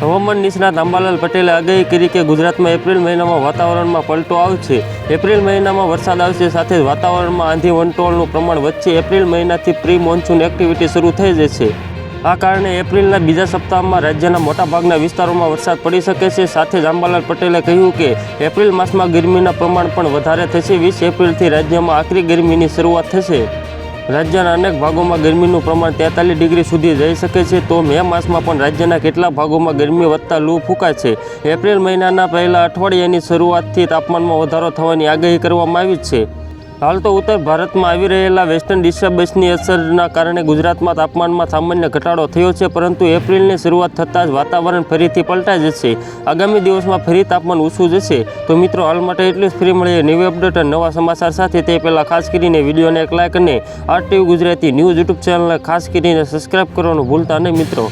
હવામાન નિષ્ણાત અંબાલાલ પટેલે આગાહી કરી કે ગુજરાતમાં એપ્રિલ મહિનામાં વાતાવરણમાં પલટો આવશે. એપ્રિલ મહિનામાં વરસાદ આવશે સાથે જ વાતાવરણમાં આંધી વંટોળનું પ્રમાણ વધશે. એપ્રિલ મહિનાથી પ્રી મોન્સૂન એક્ટિવિટી શરૂ થઈ જશે. આ કારણે એપ્રિલના બીજા સપ્તાહમાં રાજ્યના મોટાભાગના વિસ્તારોમાં વરસાદ પડી શકે છે. સાથે જ અંબાલાલ પટેલે કહ્યું કે એપ્રિલ માસમાં ગરમીના પ્રમાણ પણ વધારે થશે. વીસ એપ્રિલથી રાજ્યમાં આકરી ગરમીની શરૂઆત થશે. રાજ્યના અનેક ભાગોમાં ગરમીનું પ્રમાણ તેતાલીસ ડિગ્રી સુધી જઈ શકે છે. તો મે માસમાં પણ રાજ્યના કેટલાક ભાગોમાં ગરમી વધતા લૂ ફૂંકાશે એપ્રિલ મહિનાના પહેલા અઠવાડિયાની શરૂઆતથી તાપમાનમાં વધારો થવાની આગાહી કરવામાં આવી છે. હાલ તો ઉત્તર ભારતમાં આવી રહેલા વેસ્ટર્ન ડિસ્ટર્બન્સની અસરના કારણે ગુજરાતમાં તાપમાનમાં સામાન્ય ઘટાડો થયો છે, પરંતુ એપ્રિલની શરૂઆત થતાં જ વાતાવરણ ફરીથી પલટાઈ જશે. આગામી દિવસમાં ફરી તાપમાન ઓછું જશે. તો મિત્રો, હાલ માટે એટલું જ ફ્રી મળીએ. ન્યૂ અપડેટ અને નવા સમાચાર સાથે તે પહેલાં ખાસ કરીને વિડીયોને એક લાઇક અને R TV Gujarati news YouTube ચેનલને ખાસ કરીને સબસ્ક્રાઇબ કરવાનું ભૂલતા નહીં મિત્રો.